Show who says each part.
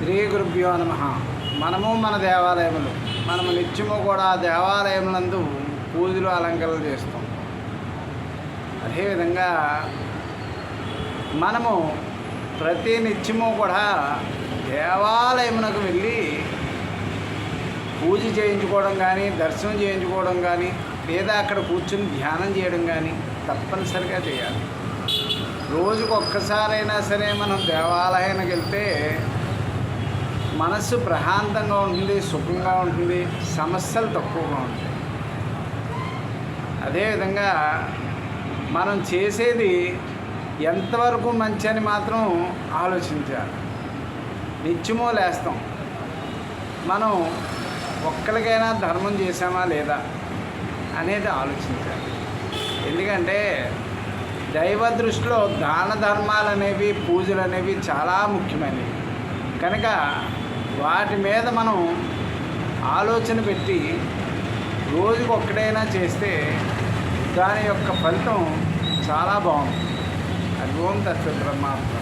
Speaker 1: శ్రీ గురుభ్యో నమ. మనము మన దేవాలయములు మనము నిత్యము కూడా దేవాలయములందు పూజలు అలంకరణలు చేస్తాం. అదేవిధంగా మనము ప్రతి నిత్యము కూడా దేవాలయమునకు వెళ్ళి పూజ చేయించుకోవడం కానీ దర్శనం చేయించుకోవడం కానీ లేదా అక్కడ కూర్చుని ధ్యానం చేయడం కానీ తప్పనిసరిగా చేయాలి. రోజుకు ఒక్కసారైనా సరే మనం దేవాలయానికి వెళ్తే మనస్సు ప్రశాంతంగా ఉంటుంది సుఖంగా ఉంటుంది సమస్యలు తక్కువగా ఉంటాయి. అదేవిధంగా మనం చేసేది ఎంతవరకు మంచి అని మాత్రం ఆలోచించాలి. నిత్యమో లేస్తాం. మనం ఒక్కరికైనా ధర్మం చేసామా లేదా అనేది ఆలోచించాలి. ఎందుకంటే దైవ దృష్టిలో దాన ధర్మాలు అనేవి పూజలు అనేవి చాలా ముఖ్యమైనవి. కనుక వాటి మీద మనం ఆలోచన పెట్టి రోజుకు ఒక్కడైనా చేస్తే దాని యొక్క ఫలితం చాలా బాగుంది అది ఓం తత్వ బ్రహ్మాత్మ